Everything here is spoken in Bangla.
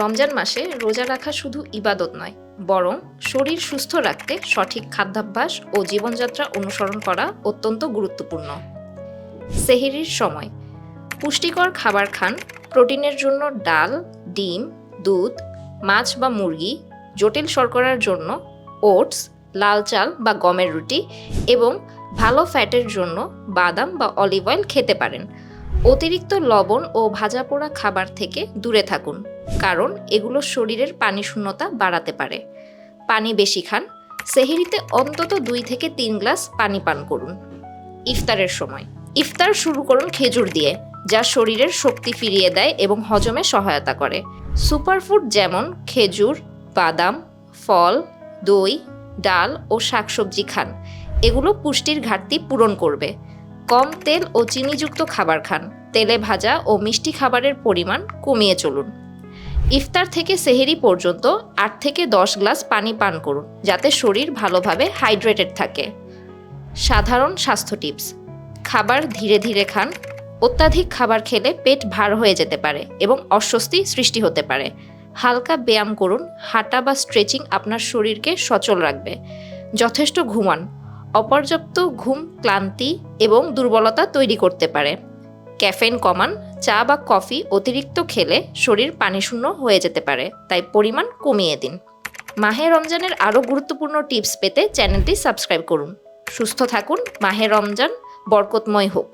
রমজান মাসে রোজা রাখা শুধু ইবাদত নয়, বরং শরীর সুস্থ রাখতে সঠিক খাদ্যাভ্যাস ও জীবনযাত্রা অনুসরণ করা অত্যন্ত গুরুত্বপূর্ণ। সেহেরির সময়, পুষ্টিকর খাবার খান, প্রোটিনের জন্য ডাল, ডিম, দুধ, মাছ বা মুরগি, জটিল শর্করার জন্য ওটস, লাল চাল বা গমের রুটি এবং ভালো ফ্যাটের জন্য বাদাম বা অলিভ অয়েল খেতে পারেন। অতিরিক্ত লবণ ও ভাজা পোড়া খাবার থেকে দূরে থাকুন। কারণ এগুলো শরীরের পানি শূন্যতা বাড়াতে পারে। পানি বেশি খান। সেহেরিতে অন্তত দুই থেকে তিন গ্লাস পানি পান করুন। ইফতারের সময়। ইফতার শুরু করুন খেজুর দিয়ে, যা শরীরের শক্তি ফিরিয়ে দেয় এবং হজমে সহায়তা করে। সুপারফুড যেমন খেজুর, বাদাম, ফল, দই, ডাল ও শাকসবজি খান। এগুলো পুষ্টির ঘাটতি পূরণ করবে। কম তেল ও চিনিযুক্ত খাবার খান। তেলে ভাজা ও মিষ্টি খাবারের পরিমাণ কমিয়ে চলুন। ইফতার থেকে সেহেরি পর্যন্ত আট থেকে দশ গ্লাস পানি পান করুন, যাতে শরীর ভালোভাবে হাইড্রেটেড থাকে। সাধারণ স্বাস্থ্য টিপস, খাবার ধীরে ধীরে খান। অত্যাধিক খাবার খেলে পেট ভার হয়ে যেতে পারে এবং অস্বস্তি সৃষ্টি হতে পারে। হালকা ব্যায়াম করুন, হাঁটা বা স্ট্রেচিং আপনার শরীরকে সচল রাখবে। যথেষ্ট ঘুমান, অপর্যাপ্ত ঘুম, ক্লান্তি এবং দুর্বলতা তৈরি করতে পারে। ক্যাফেইন কমান, চা বা কফি অতিরিক্ত খেলে শরীর পানিশূন্য হয়ে যেতে পারে, তাই পরিমাণ কমিয়ে দিন। মাহে রমজানের আরও গুরুত্বপূর্ণ টিপস পেতে চ্যানেলটি সাবস্ক্রাইব করুন। সুস্থ থাকুন, মাহে রমজান বরকতময় হোক।